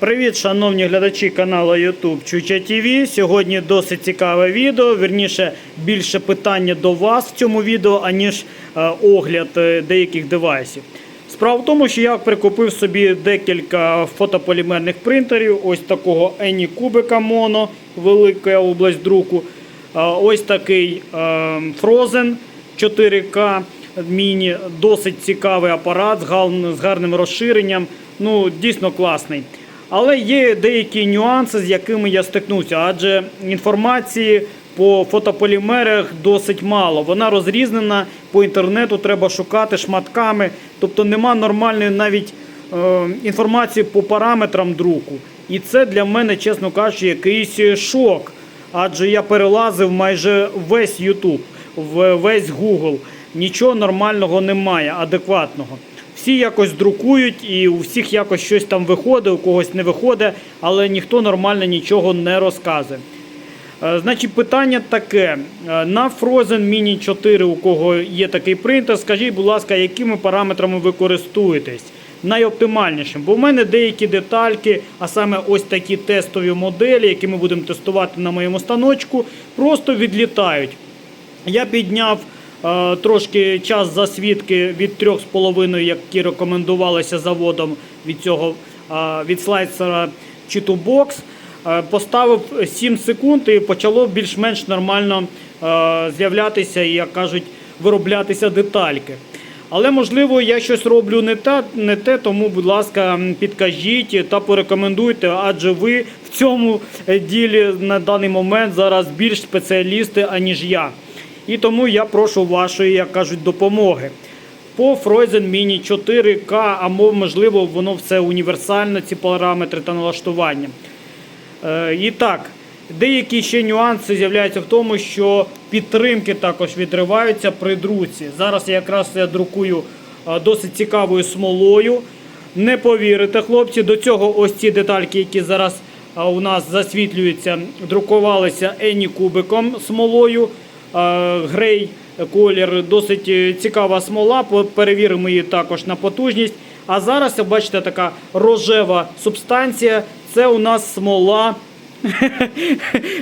Привіт, шановні глядачі каналу YouTube Чуча ТВ. Сьогодні досить цікаве відео. Вірніше, більше питання до вас в цьому відео, аніж е, огляд е, деяких девайсів. Справа в тому, що я прикупив собі декілька фотополімерних принтерів. Ось такого Ені Кубика Моно, велика область друку. Е, Ось такий Frozen 4К міні, досить цікавий апарат з гарним розширенням. Ну, дійсно класний. Але є деякі нюанси, з якими я стикнувся, адже інформації по фотополімерах досить мало. Вона розрізнена по інтернету, треба шукати шматками. Тобто нема нормальної навіть е, інформації по параметрам друку. І це для мене, чесно кажучи, якийсь шок. Адже я перелазив майже весь YouTube, весь Google. Нічого нормального немає, адекватного. Всі якось друкують і у всіх якось щось там виходить, у когось не виходить, але ніхто нормально нічого не розказує. Е, Значить, питання таке. Е, На Frozen Mini 4, у кого є такий принтер, скажіть, будь ласка, якими параметрами ви користуєтесь? Найоптимальнішим. Бо в мене деякі детальки, а саме ось такі тестові моделі, які ми будемо тестувати на моєму станочку, просто відлітають. Я підняв трошки час засвідки від 3,5, які рекомендувалися заводом від цього е, від слайсера чи to box. Е, поставив 7 секунд і почало більш-менш нормально е, з'являтися і, як кажуть, вироблятися детальки. Але можливо я щось роблю не те, не те, тому, будь ласка, підкажіть та порекомендуйте, адже ви в цьому е, ділі на даний момент зараз більш спеціалісти, аніж я. І тому я прошу вашої, як кажуть, допомоги. По Frozen Mini 4K, а можливо, воно все універсально, ці параметри та налаштування. Е, І так, деякі ще нюанси з'являються в тому, що підтримки також відриваються при друці. Зараз я якраз я друкую е, досить цікавою смолою. Не повірите, хлопці, до цього ось ці детальки, які зараз е, у нас засвітлюються, друкувалися Ені кубиком смолою. Е, Грей колір, досить е, цікава смола. Перевіримо її також на потужність. А зараз, бачите, така рожева субстанція. Це у нас смола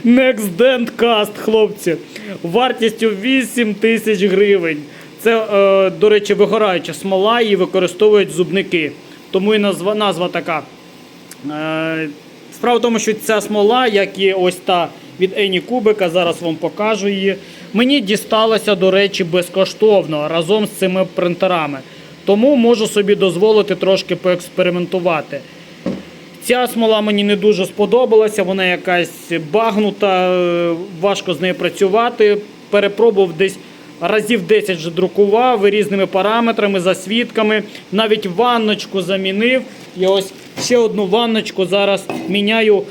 Next Dent Cast, хлопці. Вартістю 8 тисяч гривень. Це, е, до речі, вигораюча смола, її використовують зубники. Тому і назва, назва така. Справа в тому, що ця смола, як і ось та від Ені Кубика, зараз вам покажу її. Мені дісталася, до речі, безкоштовно разом з цими принтерами. Тому можу собі дозволити трошки поекспериментувати. Ця смола мені не дуже сподобалася, вона якась багнута, е, важко з нею працювати. Перепробував десь разів 10 вже друкував різними параметрами, засвідками. Навіть ванночку замінив. І ось ще одну ванночку зараз міняю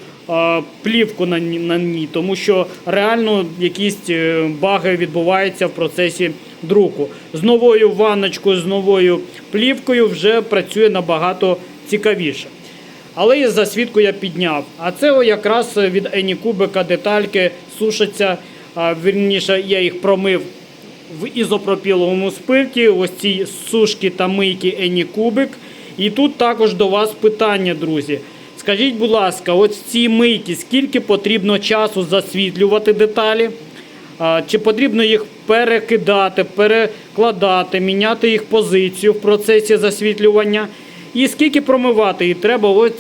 плівку на, ній, тому що реально якісь е, баги відбуваються в процесі друку. З новою ванночкою, з новою плівкою вже працює набагато цікавіше. Але і засвідку я підняв. А це якраз від Ені Кубика детальки сушаться. Вірніше, я їх промив в ізопропіловому спирті. Ось ці сушки та мийки Ені Кубик. І тут також до вас питання, друзі. Скажіть, будь ласка, ось ці мийки, скільки потрібно часу засвітлювати деталі? Чи потрібно їх перекидати, перекладати, міняти їх позицію в процесі засвітлювання? І скільки промивати? І треба ось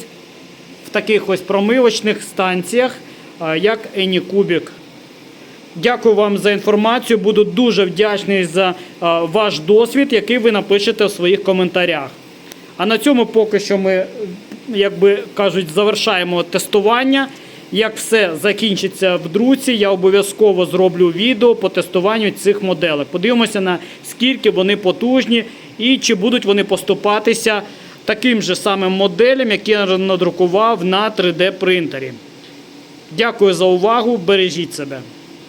в таких ось промивочних станціях, як Енікубік. Дякую вам за інформацію. Буду дуже вдячний за ваш досвід, який ви напишете в своїх коментарях. А на цьому поки що ми, як би кажуть, завершаємо тестування. Як все закінчиться в друці, я обов'язково зроблю відео по тестуванню цих моделей. Подивимося на скільки вони потужні і чи будуть вони поступатися таким же самим моделям, які я надрукував на 3D принтері. Дякую за увагу. Бережіть себе.